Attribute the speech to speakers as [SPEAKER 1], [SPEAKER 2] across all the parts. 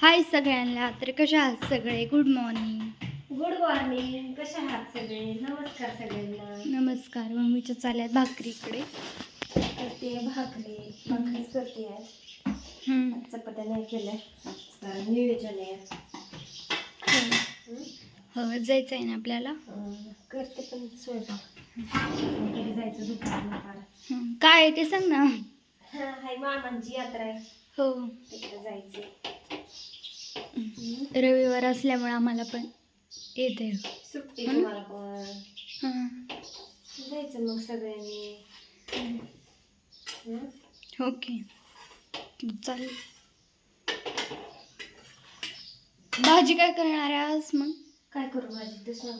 [SPEAKER 1] हाय सगळ्यांना तर कशा आहात सगळे? गुड मॉर्निंग
[SPEAKER 2] गुड मॉर्निंग कशा आहात सगळे? नमस्कार सगळ्यांना.
[SPEAKER 1] नमस्कार मम्मीच्या चाल्यात भाकरीकडे
[SPEAKER 2] करते भाकरी. भाकरीच करते आज चपात्या नाही केल्या. आहे. हं?
[SPEAKER 1] हो जायचं आहे ना आपल्याला?
[SPEAKER 2] करते पण स्वयंपाक. जायचं दुपार.
[SPEAKER 1] काय आहे ते सांग ना.
[SPEAKER 2] हाय मामांची यात्रा आहे.
[SPEAKER 1] हो.
[SPEAKER 2] तिकडे जायचं
[SPEAKER 1] रविवार असल्यामुळे आम्हाला पण येते
[SPEAKER 2] सुट्टी
[SPEAKER 1] हं?
[SPEAKER 2] तुम्हाला पण. जायचं मग सगळ्यांनी. हं?
[SPEAKER 1] ओके. चालेल. भाजी काय करणार आहे आज मग?
[SPEAKER 2] काय करू माझी तू सांग.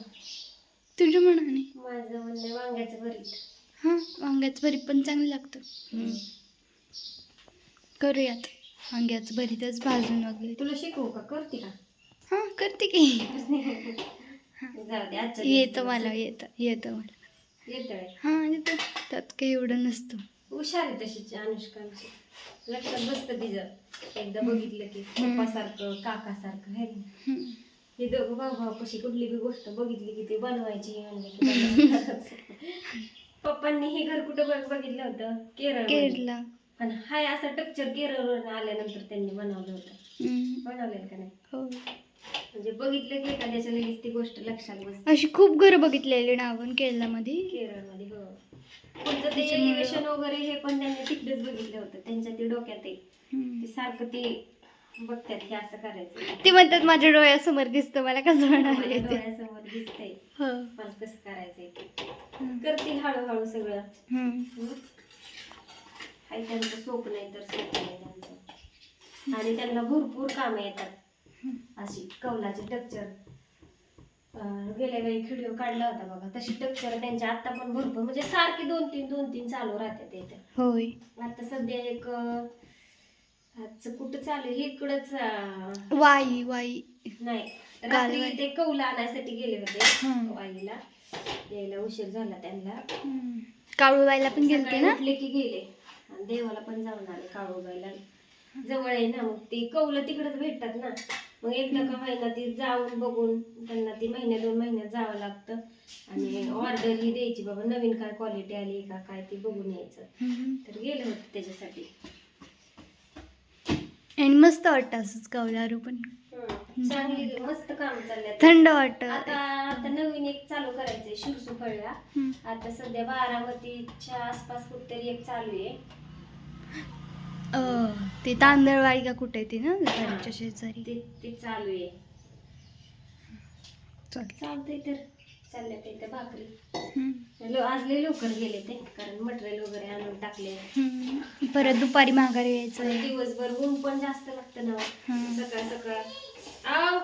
[SPEAKER 1] तुझ्या मनाने.
[SPEAKER 2] माझं म्हणणं वांग्याचं भरीत.
[SPEAKER 1] हां वांग्याचं भरीत पण चांगलं लागतं. करूयात. वांग्याचं भरीतच भाजून वगैरे.
[SPEAKER 2] तुला शिकवू का? करते का?
[SPEAKER 1] हां करते की.
[SPEAKER 2] जाऊ दे आजच्या
[SPEAKER 1] येतं मला येतं येतं मला.
[SPEAKER 2] येतोय
[SPEAKER 1] हां येतं. त्यात काही एवढं नसतं.
[SPEAKER 2] हुशार आहे तशीच अनुष्कांची. लक्षात बसतं तिचं. एकदा बघितलं की. पप्पासारखं काकासारखं आहे ना?
[SPEAKER 1] हं.
[SPEAKER 2] हे दोघं भाऊ भाऊ कशी कुठली बी गोष्ट बघितली की ते बनवायची म्हणले की बनवायची. पप्पांनी हे घर कुठं बघ बघितलं होतं? केरळ
[SPEAKER 1] केरला
[SPEAKER 2] आणि हाय असं टक्चर केरळवरून आल्यानंतर त्यांनी बनवलं होतं.
[SPEAKER 1] हं.
[SPEAKER 2] बनवलेलं का नाही?
[SPEAKER 1] हो.
[SPEAKER 2] म्हणजे बघितलं की एखाद्याच्या लगेच ती गोष्ट लक्षात बसते.
[SPEAKER 1] अशी खूप घरं बघितलेली ना आपण केरलामध्ये
[SPEAKER 2] केरळमध्ये हो. पुढचं ते एलिव्हेशन वगैरे हे पण त्यांनी तिकडेच बघितलं होतं. त्यांच्या ते डोक्यात आहे.
[SPEAKER 1] हं.
[SPEAKER 2] ते सारखं ते बघतात की असं करायचं.
[SPEAKER 1] ते म्हणतात माझ्या डोळ्यासमोर दिसतं मला कसं होणार आहे ते?
[SPEAKER 2] डोळ्यासमोर दिसतंय.
[SPEAKER 1] हो.
[SPEAKER 2] मला कसं करायचंय ते.
[SPEAKER 1] हं.
[SPEAKER 2] करतील हळूहळू सगळं.
[SPEAKER 1] हं.
[SPEAKER 2] हं? हाय त्यांचं सोप नाही तर सोप नाही त्यांचं. आणि त्यांना भरपूर कामं येतात. अशी कौलाचे टक्चर. गेल्या वेळी व्हिडिओ काढला होता बघा. तशी टक्चर त्यांच्या आता पण भरपूर म्हणजे सारखी दोन तीन दोन तीन चालू राहतात इथं.
[SPEAKER 1] होय.
[SPEAKER 2] आता सध्या एक कुठं चालू? इकडंच
[SPEAKER 1] वाई वाई.
[SPEAKER 2] नाही. रात्री ते कौला आणायसाठी गेले होते. वाईला. यायला उशीर झाला त्यांना.
[SPEAKER 1] काळूबाईला पण
[SPEAKER 2] सकाळी
[SPEAKER 1] ना
[SPEAKER 2] की गेले. देवाला पण जाऊन आले काळूबाईला जवळ आहे ना मग ती कौलं तिकडच भेटतात ना. मग एकदा का व्हायना ती जाऊन बघून त्यांना ती महिन्या दोन महिन्यात जावं लागतं. आणि ऑर्डर ही द्यायची बाबा नवीन काय क्वालिटी आली का काय ती बघून यायचं. तर गेले होते त्याच्यासाठी.
[SPEAKER 1] आणि मस्त वाटतं असंच कवलारू पण.
[SPEAKER 2] चांगली मस्त काम चाललंय.
[SPEAKER 1] थंड वाटत.
[SPEAKER 2] आता आता नवीन एक चालू करायचंय शिरसुफळला. आता सध्या बारामतीच्या आसपास कुठतरी एक चालू आहे.
[SPEAKER 1] ते तांदळवाडी का कुठे ती ना घराच्या शेजारी
[SPEAKER 2] ते ते चालू आहे
[SPEAKER 1] चालतंय.
[SPEAKER 2] तर चालल्या ते भाकरी
[SPEAKER 1] हं.
[SPEAKER 2] लो- आज लय लवकर गेले ते कारण मटेरियल वगैरे आणून टाकले
[SPEAKER 1] हं. परत दुपारी माघारी यायचं आहे
[SPEAKER 2] दिवसभर ऊन पण जास्त लागतं ना
[SPEAKER 1] हं.
[SPEAKER 2] सकाळ सकाळ आव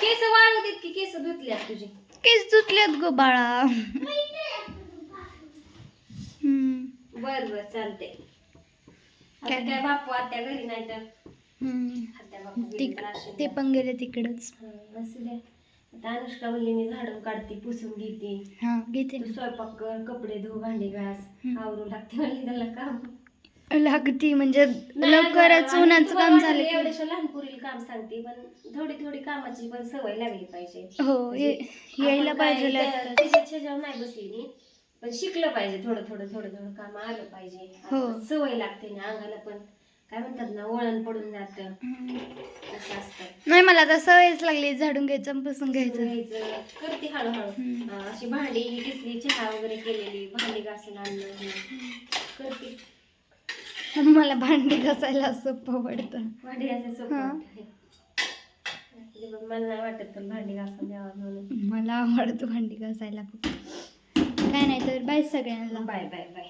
[SPEAKER 2] केस वाळू देत की केस धुतल्यात तुझे
[SPEAKER 1] केस धुतल्यात गो बाळा.
[SPEAKER 2] बर बर चालते आता
[SPEAKER 1] काय
[SPEAKER 2] काय बापू आत्या घरी नाही तर.
[SPEAKER 1] हं.
[SPEAKER 2] आत्या बापू गेले
[SPEAKER 1] तिक-
[SPEAKER 2] तर असेल.
[SPEAKER 1] ते पण गेले तिकडच.
[SPEAKER 2] हं, असू द्या आता अनुष्का म्हणली मी झाडून काढते पुसून घेते.
[SPEAKER 1] हा घेते
[SPEAKER 2] तू स्वयंपाक कर कपडे धु भांडी घास
[SPEAKER 1] हं.
[SPEAKER 2] आवरू लागते म्हणली त्याला काम.
[SPEAKER 1] ना लागती म्हणजे लवकरच उन्हाचं काम झालं की.
[SPEAKER 2] एवढ्याशा लहान पोरीला काम सांगते पण थोडी थोडी कामाची पण सवय लागली पाहिजे.
[SPEAKER 1] हो
[SPEAKER 2] म्हणजे
[SPEAKER 1] ये- यायला
[SPEAKER 2] आपण काय
[SPEAKER 1] पाहिजे
[SPEAKER 2] त्या- नाही बसली मी. पण शिकलं पाहिजे थोडं थोडं थोडं थोडं काम आलं पाहिजे
[SPEAKER 1] हो.
[SPEAKER 2] सवय लागते ना अंगाला पण काय म्हणतात ना वळण पडून जातं. असं असतं
[SPEAKER 1] नाही मला आता सवयच लागली झाडून घ्यायचं आणि पुसून घ्यायचं
[SPEAKER 2] घ्यायचं करते हळूहळू
[SPEAKER 1] हम्म.
[SPEAKER 2] अं, अशी भांडी दिसली चहा वगैरे केलेली भांडी घासून आणलं हे. करते
[SPEAKER 1] मला भांडी घासायला सोपं पडतं
[SPEAKER 2] भांडी घासायला सोपं
[SPEAKER 1] हा.
[SPEAKER 2] वाटतं. असू दे, पण मला नाही वाटत पण भांडी घासून द्यावं म्हणून
[SPEAKER 1] मला आवडतं भांडी घासायला खूप काय नाही तर बाय सगळ्यांना.
[SPEAKER 2] Bye bye bye.